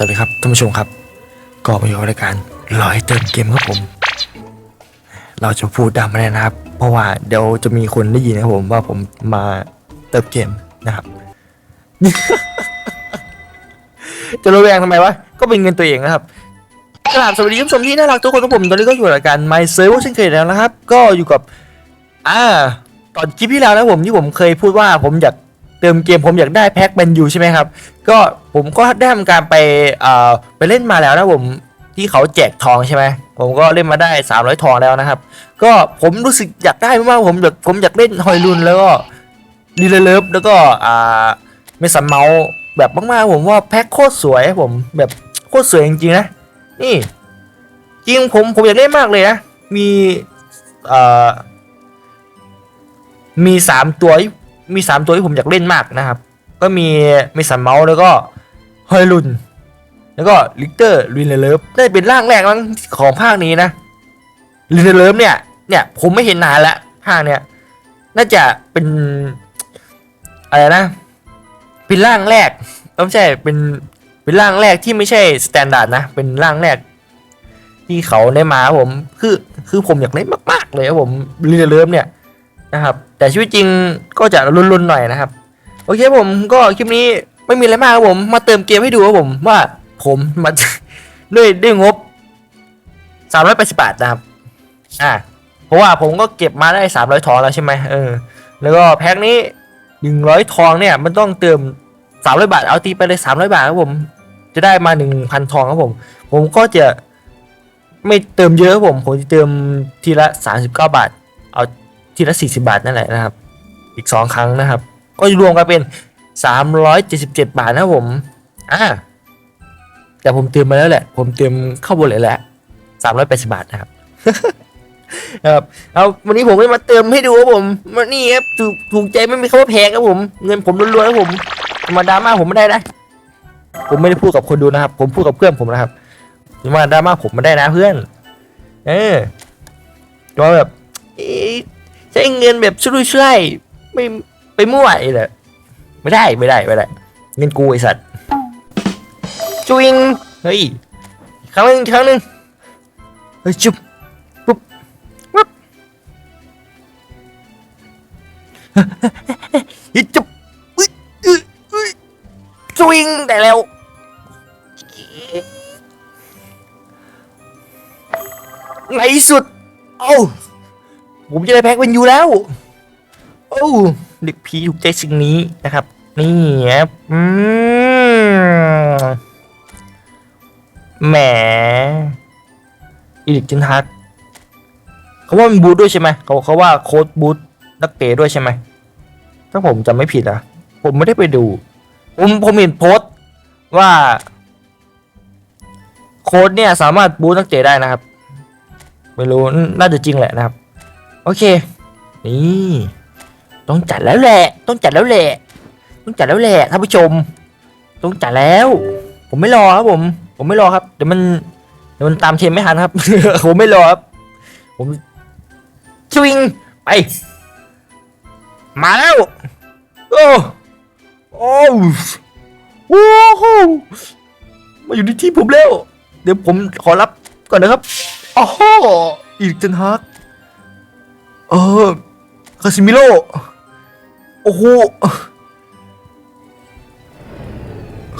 สวัสดีครับท่านผู้ชมครับก็มาอยู่รายการร้อยเติมเกมครับผม เราจะพูดดังไม่ได้นะครับ เพราะว่าเดี๋ยวจะมีคนได้ยินนะผมว่าผมมาเติมเกมนะครับ จะระแวงทำไมวะก็เป็นเงินตัวเองนะครับกราบสวัสดีท่านผู้ชมที่น่ารักทุกคนครับผมตอนนี้ก็อยู่รายการ My Server เช่นเคยแล้วนะครับ ก็อยู่กับ อ่า ตอนคลิปที่แล้วนะผมที่ผมเคยพูดว่าผมอยาก เติมเกมผมอยากได้แพ็คแมนยูใช่ไหมครับ ก็ผมก็ได้ทำการไปเอ่อไปเล่นมาแล้วนะผมที่เขาแจกทองใช่ไหมผมก็เล่นมาได้ 300 ทองแล้วนะครับ ก็ผมรู้สึกอยากได้มากๆผมอยากผมอยากเล่นฮอยลุนแล้วก็ดีเลเลิฟแล้วก็อ่าเมสันเมาส์แบบมากๆผมว่าแพ็คโคตรสวยผมแบบโคตรสวยจริงๆนะนี่ จริงผมผมอยากเล่นมากเลยนะมีเอ่อมีสามตัวที่ มีสามตัวที่ผมอยากเล่นมากนะครับ ก็มีมีสันเมาส์แล้วก็ฮอยลุน แล้วก็ลิกเตอร์ลินเลิฟได้เป็นร่างแรกมั้งของภาคนี้นะลินเลิฟเนี่ยเนี่ยผมไม่เห็นนานล้วภาคเนี่ยน่าจะเป็นอะไรนะ เป็นร่างแรกไม่ใช่เป็นเป็นร่างแรกที่ไม่ใช่สแตนดาร์ดนะ เป็นร่างแรกที่เขาได้มาผม คือคือผมอยากเล่นมาก ๆ เลยครับผมลินเลิฟเนี่ย นะครับ แต่ชีวิตจริงก็จะรุนๆหน่อยนะครับ โอเคผมก็คลิปนี้ไม่มีอะไรมากครับผม มาเติมเกมให้ดูครับผมว่าผมมาด้วยด้วยงบ380บาทนะครับ อ่าเพราะว่าผมก็เก็บมาได้300ทองแล้วใช่ไหมเออ แล้วก็แพ็คนี้100ทองเนี่ย มันต้องเติม300บาท เอาตีไปเลย300บาทครับผม จะได้มา1,000ทองครับผม ผมก็จะไม่เติมเยอะครับผม ผมจะเติมทีละ39บาท เอา ทีละ 40 บาทนั่นแหละนะครับ อีก 2 ครั้งนะครับ ก็รวมกันเป็น 377 บาทนะผมอ่าแต่ผมเติมมาแล้วแหละ ผมเติมเข้าบนเลยแหละ380 บาทนะครับครับเอาวันนี้ผมไม่มาเติมให้ดูครับผมมานี่ครับถูกถูกใจไม่มีคำว่าแพงครับผม เงินผมล้วนๆครับผมมาดราม่าผมไม่ได้นะ ผมไม่ได้พูดกับคนดูนะครับ ผมพูดกับเพื่อนผมนะครับมาดราม่าผมไม่ได้นะเพื่อน เออจะมาแบบ ใช้เงินแบบช่วยช่วยๆไม่ไปมั่วไอ้เลยไม่ได้ไม่ได้ไม่ได้เงินกูไอสัตว์จุิงเฮ้ยครั้งหนึ่งครั้งหนึ่งเฮ้ยจุ๊บปุ๊บปุ๊บเฮ้ยจุ๊บอุ๊ยอุ๊ยอุ๊ยจุิงแต่แล้วในสุด เอ้า ผมจะได้แพ็กเป็นยูแล้ว โอ้เด็กผีถูกใจสิ่งนี้นะครับ นี่ครับอืมแหมอีลิกจินฮัทเขาว่ามันบูทด้วยใช่ไหมเขาเขาว่าโค้ดบูทนักเตะด้วยใช่ไหมถ้าผมจำไม่ผิดนะผมไม่ได้ไปดู ผมผมเห็นโพสต์ว่าโค้ดเนี่ยสามารถบูทนักเตะได้นะครับ ไม่รู้น่าจะจริงแหละนะครับ โอเค นี่ ต้องจัดแล้วแหละ ต้องจัดแล้วแหละ ต้องจัดแล้วแหละท่านผู้ชม ต้องจัดแล้ว ผมไม่รอครับผม ผมไม่รอครับ เดี๋ยวมันเดี๋ยวมันตามเทรนไม่ทันครับ ผมไม่รอครับ ผมชวิงไป มาแล้ว โอ้โอ้โอ้โหมาอยู่ในที่ผมแล้ว เดี๋ยวผมขอรับก่อนนะครับ โอ้โหอีกจันฮัก เออคาซิมิโร่โอ้โห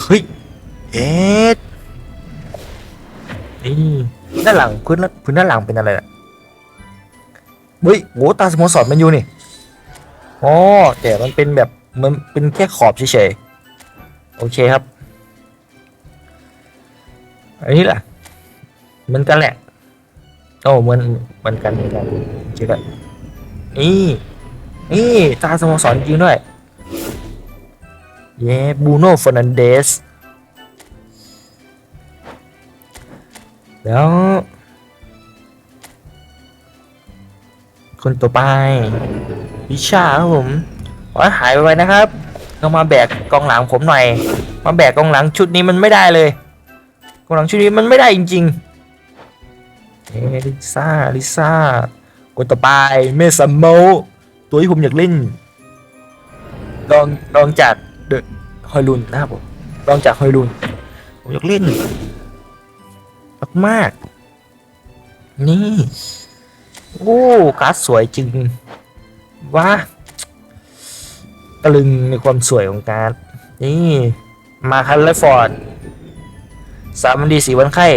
เฮ้ยเอ็ดนี่ด้านหลังพื้นพื้นด้านหลังเป็นอะไรอะเฮ้ยโหตาสโมสรมันอยู่นี่อ๋อแต่มันเป็นแบบมันเป็นแค่ขอบเฉยๆโอเคครับ อันนี้แหละเหมันกันแหละโอ้เหมันเหมันกันเหมือนกันจริงด้วย นี่ นี่ตาสโมสรจริงด้วย เย้บูโน่ฟอร์นันเดส แล้ว คนต่อไปวิชาครับผมขอให้หายไปนะครับต้องมาแบกกองหลังผมหน่อย มาแบกกองหลังชุดนี้มันไม่ได้เลย กองหลังชุดนี้มันไม่ได้จริงๆเอลิซ่าลิซ่า คนต่อไปเมสัมโมตัวที่ผมอยากเล่นลองลองจากเดอะฮอยลุนนะครับผมลองจากฮอยลุนผมอยากเล่นมากมากๆนี่ โอ้การ์ดสวยจริงว้าตะลึงในความสวยของการ์ดนี่ มาคันและฟอร์ดสามวันดีสี่วันไข้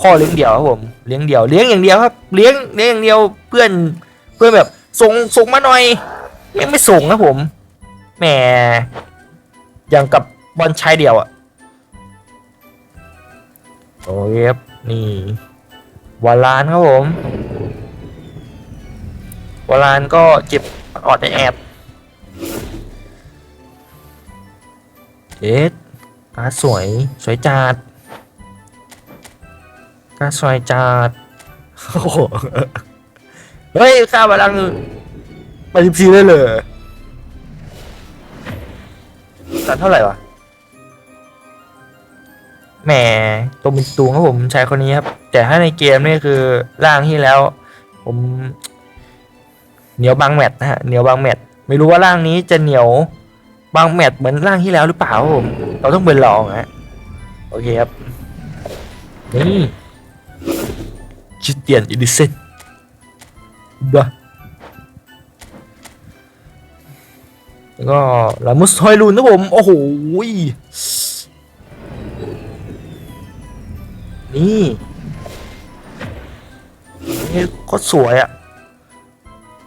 พ่อเลี้ยงเดี่ยวครับผมเลี้ยงเดี่ยวเลี้ยงอย่างเดียวครับ เลี้ยงเลี้ยงอย่างเดียวเพื่อนเพื่อนแบบส่งส่งมาหน่อยไม่ไม่ส่งครับผมแหมอย่างกับบอลชายเดี่ยวอะโอ้ยครับนี่วาลานครับผมวาลานก็เจ็บออดแอบเอ็ดการสวยสวยจัด กาซอยจาดโอ้โหเฮ้ยข้าพลังไปสิบสี่ได้เลยตัดเท่าไหร่วะแหมตัวเป็นตูงครับผมชายคนนี้ครับ แต่ถ้าในเกมนี่คือร่างที่แล้ว ผมเหนียวบางแมตช์นะฮะเหนียวบางแมตช์ไม่รู้ว่าร่างนี้จะเหนียวบางแมตช์เหมือนร่างที่แล้วหรือเปล่าครับผมเราต้องไปลองฮะโอเคครับนี่ จิเตียนอิดิเซนบ้าแล้วก็ลามุสฮอยลูนนะผม โอ้โหนี่นี่โคตรสวยอะ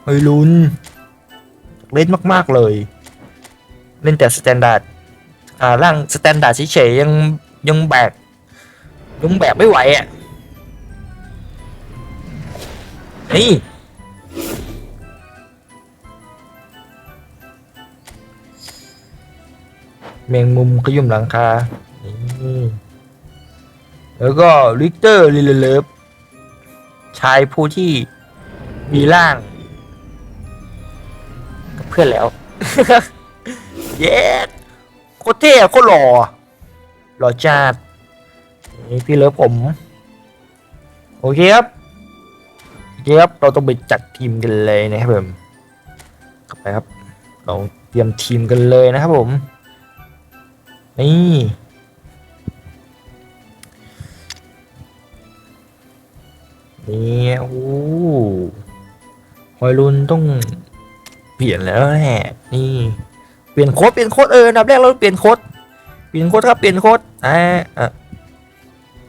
ฮอยลูนเล่นมาก ๆ เลย เล่นแต่สแตนดาร์ดอ่าร่างสแตนดาร์ดเฉยๆยังยังแบกยังแบกไม่ไหวอะ นี่แมงมุมขยุ่มหลังคา แล้วก็ลิกเตอร์ลิลเลฟชายผู้ที่มีร่างกับเพื่อนแล้ว เย้โคตรเท่โคตรหล่อ หล่อจัดนี่พี่เลิฟผม โอเคครับ คครับเราต้องไปจัดทีมกันเลยนะครับผมกลับไปครับ เราเตรียมทีมกันเลยนะครับผม นี่นี่โอ้ฮอยลุนต้องเปลี่ยนแล้วแหละนี่เปลี่ยนโค้ดเปลี่ยนโค้ดเออนดับแรกเราเปลี่ยนโค้ดเปลี่ยนโค้ดครับเปลี่ยนโค้ดอ่าอะ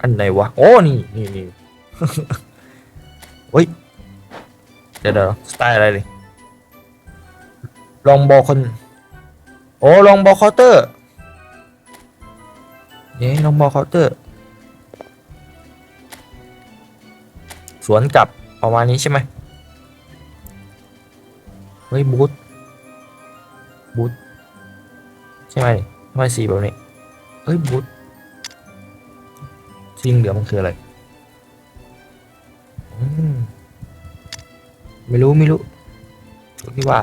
อันไหนวะโอ้นี่นี่นี่เฮ้ย เดี๋ยวเดี๋ยวสไตล์อะไรเลยลองบอคน โอ้ลองบอคาน์เตอร์เย้ลองบอคาน์เตอร์ สวนกลับประมาณนี้ใช่ไหมเฮ้ยบูทบูทใช่ไหมทำไมสีแบบนี้เฮ้ยบูทสีเหลือมันคืออะไร อืม ไม่รู้ไม่รู้พี่ว่า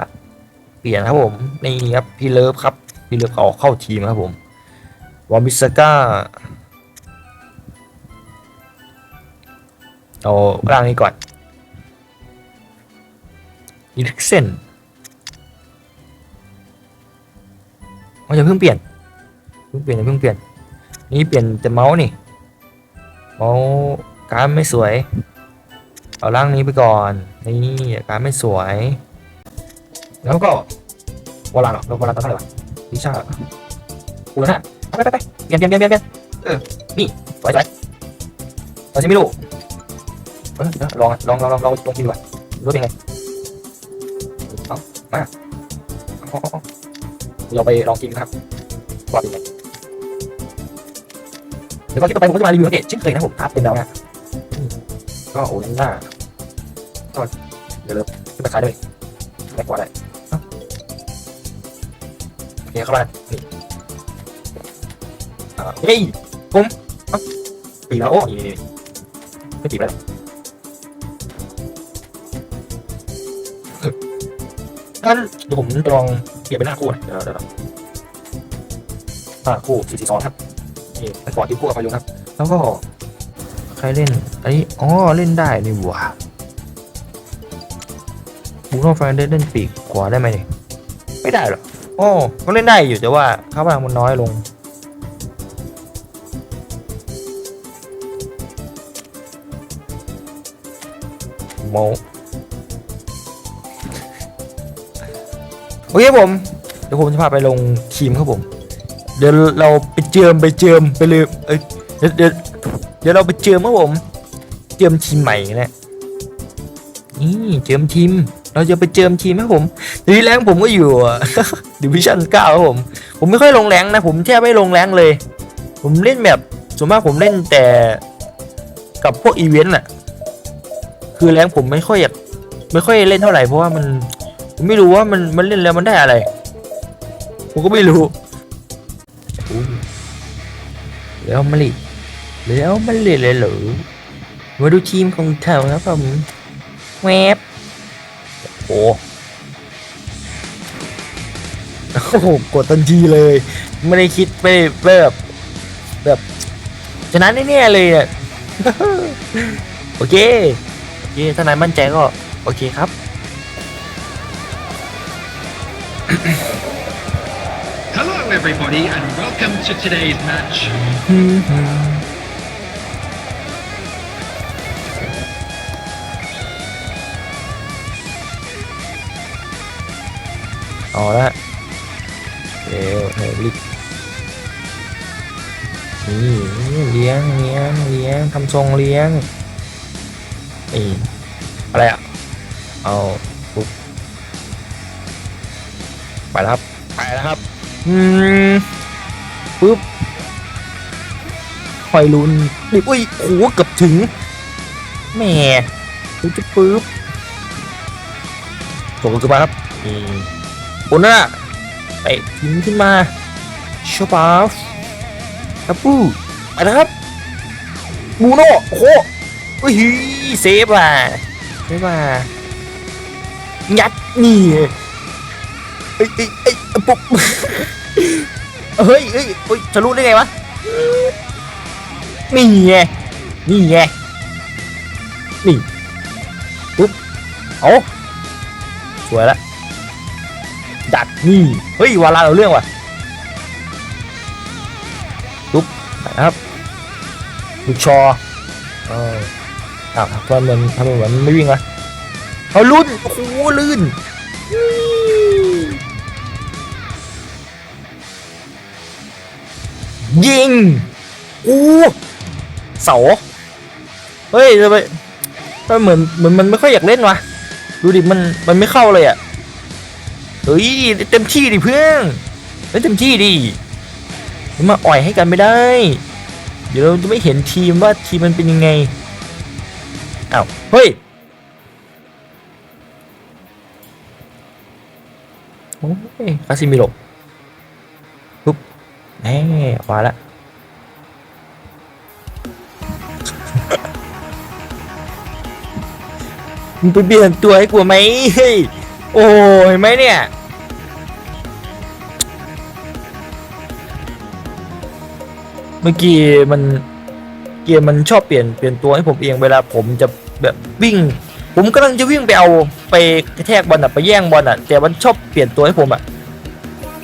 เปลี่ยนครับผมนี่ครับพี่เลิฟครับพี่เลิฟเขาออกเข้าทีมครับผมวอมิสก้าเอาร่างนี้ก่อนอีลิกเซนอ๋ออย่าเพิ่งเปลี่ยนเพิ่งเปลี่ยนเพิ่งเปลี่ยน นี่เปลี่ยนแต่เมาส์นี่ เมาส์การไม่สวย เอาร่างนี้ไปก่อน นี่อาการไม่สวย แล้วก็วอลานเหรอเราวอลานตอนเท่าไหร่วะวิชาอูแล้วนะไปไปไปเปลี่ยนเปลี่ยนเปลี่ยนเปลี่ยนเออนี่สวยสวยตอนนี้ไม่รู้เออลองลองลองลองลองลองกินดูก่อนรู้เป็นไงเอามาเราไปลองกินครับว่าเป็นไงเดี๋ยวก่อนที่ต่อไปผมก็จะมารีวิวอัปเดตเช่นเคยนะผมครับเป็นแล้วนะ ก็โอ้นั่นหน้าก็เดี๋ยวเริ่มขึ้นมาขายเลยแม็กว่าได้เอ้าโอเคเข้ามานี่เฮ้ยผมปีแล้วโอ้นี่นี่นี่ไม่ปีแล้วเอองั้นเดี๋ยวผมลองเปลี่ยนเป็นหน้าคู่หน่อยเดี๋ยวเดี๋ยวเดี๋ยวหน้าคู่สี่สี่สองครับนี่เป็นฟอร์ดที่คู่กับพายุครับ แล้วก็ ใครเล่นอันนี้อ๋อเล่นได้นี่บัวบุบูโน่แฟนได้เล่นปีกขวาได้ไหมไม่ได้หรอกโอ้ก็เล่นได้อยู่แต่ว่าค่าพลังมันน้อยลง โมโอเคผม เดี๋ยวผมจะพาไปลงทีมครับผม เดี๋ยวเราไปเจิมไปเจิมไปเลยเอ้ยเดี๋ยว เดี๋ยวเราไปเจิมครับผม เจิมทีมใหม่นะนี่เจิมทีม เราจะไปเจิมทีมครับผมทีแรงผมก็อยู่ดิวิชั่นเก้าครับผม ผมไม่ค่อยลงแรงนะ ผมแทบไม่ลงแรงเลย ผมเล่นแบบส่วนมากผมเล่นแต่กับพวกอีเวนต์อะคือแรงผมไม่ค่อยอยากไม่ค่อยเล่นเท่าไหร่เพราะว่ามันผมไม่รู้ว่ามันมันเล่นแล้วมันได้อะไร ผมก็ไม่รู้อู้แล้วมาลิ แล้วมาลิเลยเหรอมาดูทีมของเธอครับผมแวบโอ้โอ้โหกดทันทีเลย ไม่ได้คิดไม่ได้ไม่แบบแบบชนะแน่ๆเลยเนี่ยโอเคโอเคถ้านายมั่นใจก็ โอเคครับ Hello, everybody, and welcome to today's match. เอาละเร็วเฮลิกนี่เลี้ยงเลี้ยงเลี้ยงทำทรงเลี้ยงนี่อะไรอะ เอาปุ๊บไปแล้วครับ ไปแล้วครับ อืมปุ๊บคอยลุ้นนี่อุ้ยโอ้โหเกือบถึงแหม่ปุ๊บจะปุ๊บส่งกันมาครับอืม บนน่ะเตะทิ้งขึ้นมาชอปาฟคับปูไปนะครับบูโน่โอ้โหอุ้ยเซฟว่ะเซฟว่ะยัดนี่เอ้ยเอ้ยเอ้ยปุ๊บเฮ้ยเฮ้ยเฮ้ยจะรู้ได้ไงวะนี่ไงนี่ไงนี่ปุ๊บเอาสวยละ ดัดนี่เฮ้ยวาลาเราเรื่องว่ะปุ๊บนะครับลูกชอเอออ้าวทำมมันทำไมมันไม่วิ่งวะเอาลื่นโอ้โหลื่นยิงอู้เสาเฮ้ยทำไมทำไมเหมือนเหมือนมันไม่ค่อยอยากเล่นวะดูดิมันมันไม่เข้าเลยอะ เฮ้ยเต็มที่ดิเพื่อนเต็มที่ดิมาอ่อยให้กันไม่ได้ เดี๋ยวเราจะไม่เห็นทีมว่าทีมมันเป็นยังไงอ้าวเฮ้ยโอ้ยคาซิมิโร่ปุ๊บแหมมาละมึงไปเปลี่ยนตัวให้กูไหมเฮ้ยโอ้ยไหมเนี่ย เมื่อกี้มันเกมมันชอบเปลี่ยนเปลี่ยนตัวให้ผมเองเวลาผมจะแบบวิ่ง ผมกำลังจะวิ่งไปเอาไปกระแทกบอลอะไปแย่งบอลอะ แต่มันชอบเปลี่ยนตัวให้ผมอะ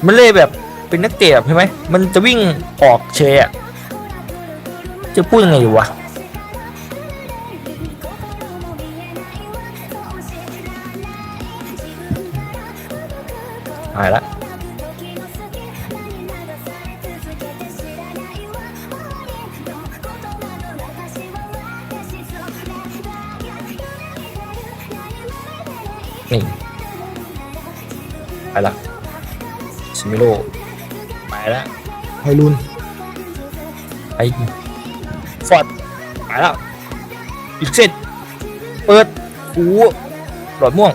มันเลยแบบเป็นนักเตะใช่ไหมมันจะวิ่งออกเชยอะจะพูดยังไงอยู่วะหายละ นี่ไปละซิมิโลไปละไฮรุนไอฟอร์ดไปแล้วอีกเซตเปิดหูหลอดม่วง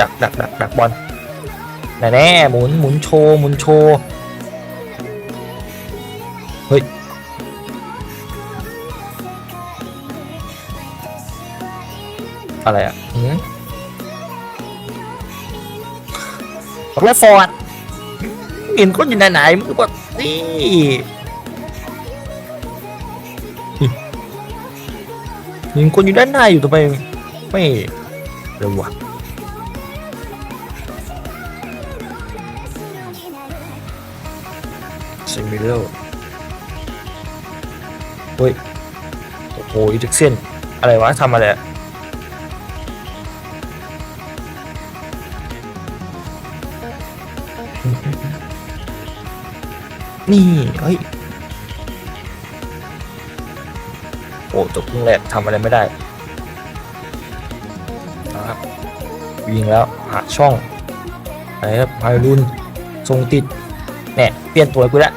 ดักดักดักดักบอลแน่แน่หมุนหมุนโชว์หมุนโชว์ อะไรอะหืมบอกแล้วฟอร์ดเห็นคนอยู่ไหนๆมึงก็บอกนี่เห็นคนอยู่ด้านหน้าอยู่ทำไมไม่เร็ววะซิมิเลอร์เฮ้ยโอ้โหอีทึกเส้นอะไรวะทำอะไรอะ นี่เฮ้ยโอ้จบเครื่งแรกทำอะไรไม่ได้นะครับวิ่งแล้วหาช่องไปครับไพรุนทรงติดแน่เปลี่ยนตัวกูแล้ว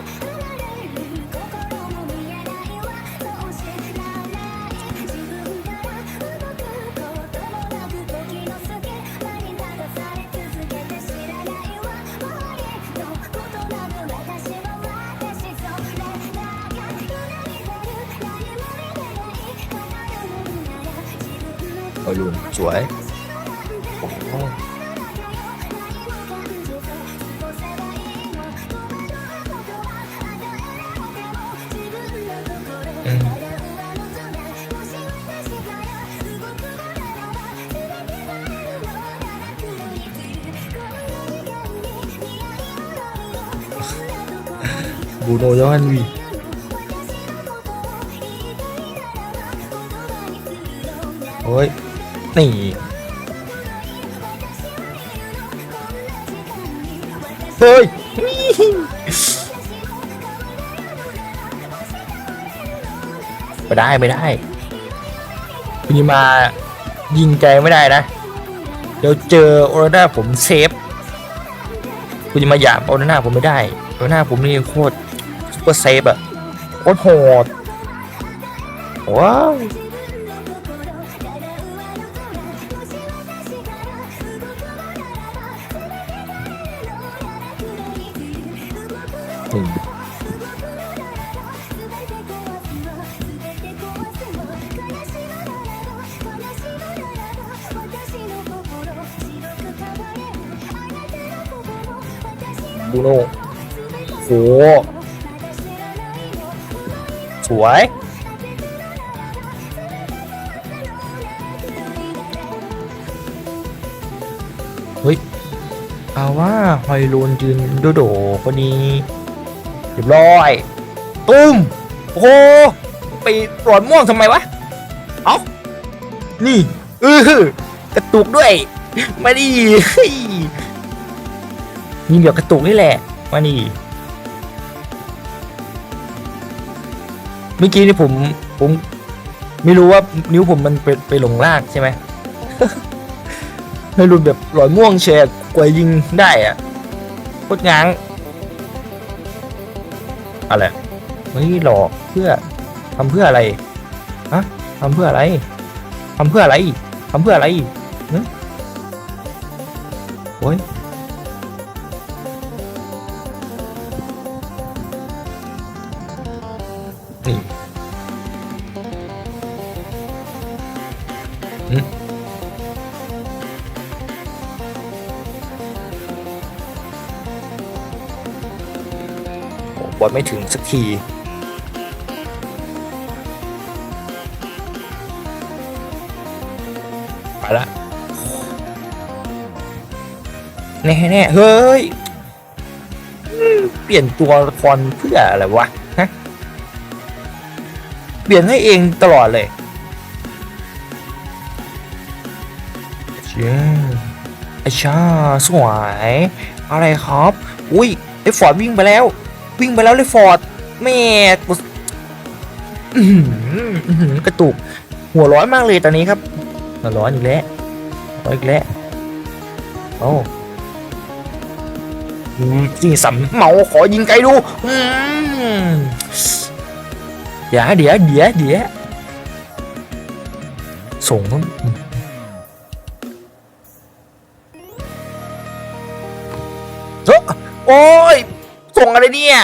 บูโนยอนวีโอ้ย นี่เฮ้ยไม่ได้ไม่ได้คุณจะมายิงไกไม่ได้นะ เดี๋ยวเจอโอราด้าผมเซฟคุณจะมาหยามโอราด้าผมไม่ได้โอราด้าผมนี่โคตร ซูเปอร์เซฟอะโคตรโหดว้าว อยลูนโดโดคนนี้เรียบร้อยตุ้มโอ้โหไปปลอดม่วงทำไมวะเอ้านี่เออกระตุกด้วยมาดิเฮ้ยนี่เดี๋ยวกระตุกนี่แหละมาดิเมื่อกี้นี่ผมผมไม่รู้ว่านิ้วผมมันไปไปหลงลากใช่ไหมให้รุนแบบหลอยม่วงแชร์กว่ายิงได้อะ โคตรง้างอะไรเฮ้ยหลอกเพื่อทำเพื่ออะไรฮะทำเพื่ออะไรทำเพื่ออะไรทำเพื่ออะไรเนะโอ้ย โอ้บอลไม่ถึงสักทีไปละแน่แน่เฮ้ย เปลี่ยนตัวละครเพื่ออะไรวะฮะเปลี่ยนให้เองตลอดเลยเชี่ยไอชาสวย อะไรครับ อุ้ยไอฟอร์ดวิ่งไปแล้ว วิ่งไปแล้วเลยฟอร์ดแม่กูกระตุก หัวร้อนมากเลยตอนนี้ครับหัวร้อนอีกแล้วร้อนอีกแล้วโอ้ยสี่สำเมาขอยิงไกลดูอืมเดี๋ยวเดี๋ยวเดี๋ยวเดี๋ยวส่งต้องเฮ้ยโอ้ ส่งอะไรเนี่ย